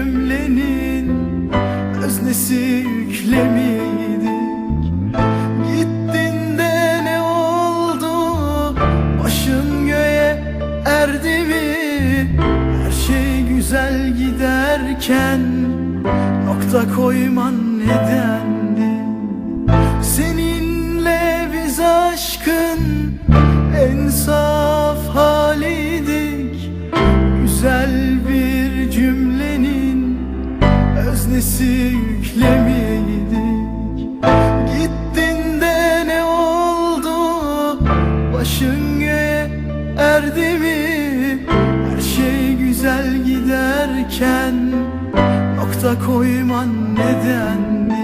cümlenin öznesi yüklemiydik Gittin de ne oldu? Başın göğe erdi mi? Her şey güzel giderken nokta koyman nedendi? Seni öznesi yüklemiydik Gittin de ne oldu? Başın göğe erdi mi? Her şey güzel giderken nokta koyman nedendi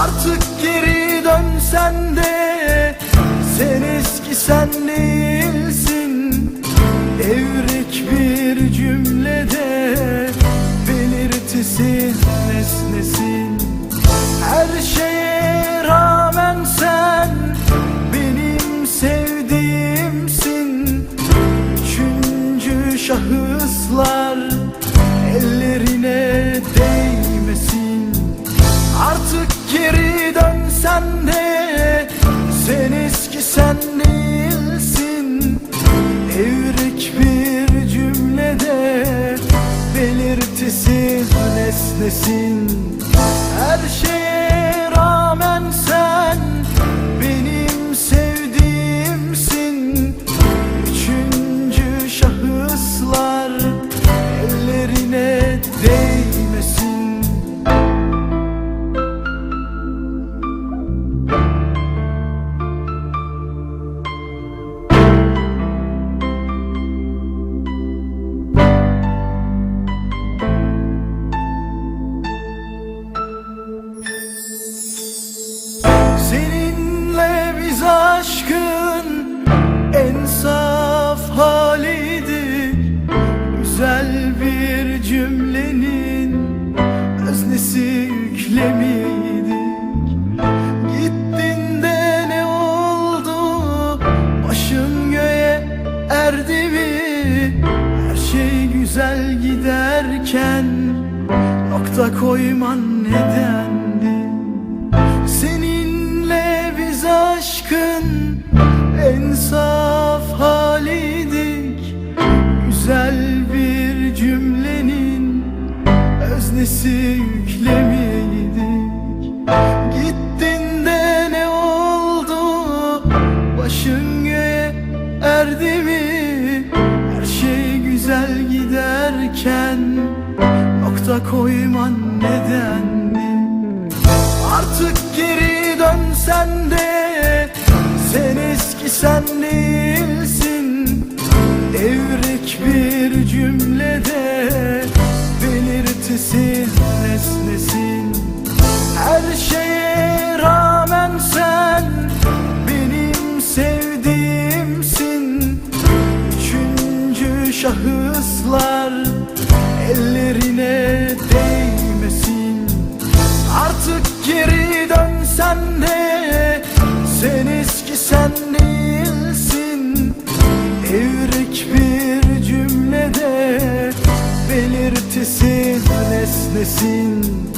Artık geri dönsen de sen eski sen değilsin Her şeye rağmen sen benim sevdiğimsin. Üçüncü şahıslar ellerine değmesin. Artık geri dönsen de sen eski sen değilsin. Evrek bir cümlede belirtisiz nesnesin öznesi yüklemiydik Gittin de ne oldu? Başın göğe erdi mi? Her şey güzel giderken nokta koyman nedendi? Seninle biz aşkın en saf öznesi yüklemiydik Gittin de ne oldu? Başın göğe erdi mi? Her şey güzel giderken nokta koyman nedendi Artık geri dönsen de sen eski sen şahıslar ellerine değmesin. Artık geri dönsen de sen eski sen değilsin. Evrek bir cümlede belirtisiz nesnesin